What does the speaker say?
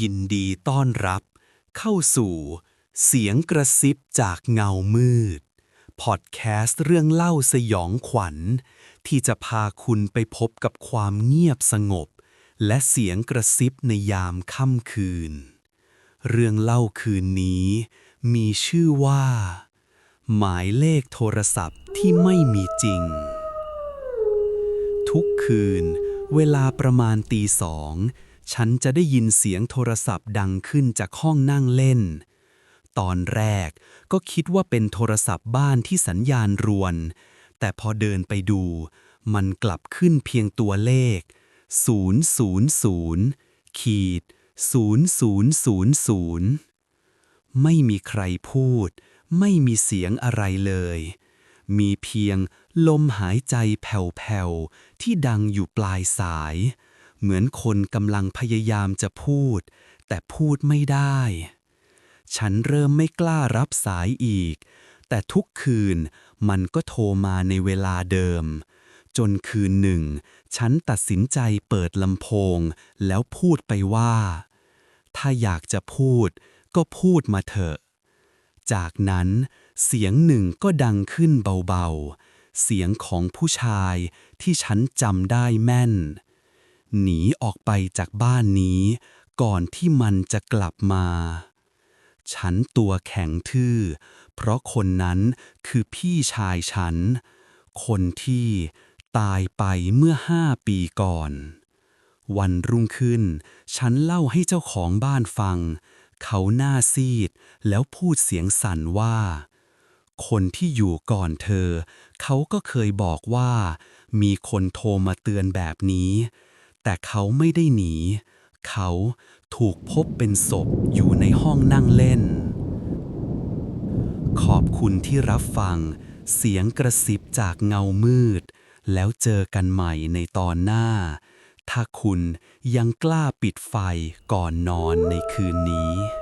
ยินดีต้อนรับ เข้าสู่ เสียงกระซิบจากเงามืด พอดแคสต์เรื่องเล่าสยองขวัญ ที่จะพาคุณไปพบกับความเงียบสงบ และเสียงกระซิบในยามค่ำคืน เรื่องเล่าคืนนี้ มีชื่อว่า หมายเลขโทรศัพท์ที่ไม่มีจริง ทุกคืน เวลาประมาณตีสอง ฉันจะได้ยินเสียงโทรศัพท์ดังขึ้นจากห้องนั่งเล่น ตอนแรกก็คิดว่าเป็นโทรศัพท์บ้านที่สัญญาณรวน แต่พอเดินไปดู มันกลับขึ้นเพียงตัวเลข 000ขีด0000 ไม่มีใครพูด ไม่มีเสียงอะไรเลย มีเพียงลมหายใจแผ่วๆ ที่ดังอยู่ปลายสาย เหมือนคนกำลังพยายามจะพูด แต่พูดไม่ได้ ฉันเริ่มไม่กล้ารับสายอีก แต่ทุกคืนมันก็โทรมาในเวลาเดิม จนคืนหนึ่ง ฉันตัดสินใจเปิดลำโพง แล้วพูดไปว่า ถ้าอยากจะพูด ก็พูดมาเถอะ จากนั้นเสียงหนึ่งก็ดังขึ้นเบาๆ เสียงของผู้ชายที่ฉันจำได้แม่น หนีออกไปจากบ้านนี้ ก่อนที่มันจะกลับมา ฉันตัวแข็งทื่อ เพราะคนนั้นคือพี่ชายฉัน คนที่ตายไปเมื่อห้าปีก่อน วันรุ่งขึ้น ฉันเล่าให้เจ้าของบ้านฟัง เขาหน้าซีดแล้วพูดเสียงสั่นว่า คนที่อยู่ก่อนเธอ เขาก็เคยบอกว่า มีคนโทรมาเตือนแบบนี้ แต่เขาไม่ได้หนี เขาถูกพบเป็นศพอยู่ในห้องนั่งเล่น ขอบคุณที่รับฟัง เสียงกระซิบจากเงามืด แล้วเจอกันใหม่ในตอนหน้า ถ้าคุณยังกล้าปิดไฟก่อนนอนในคืนนี้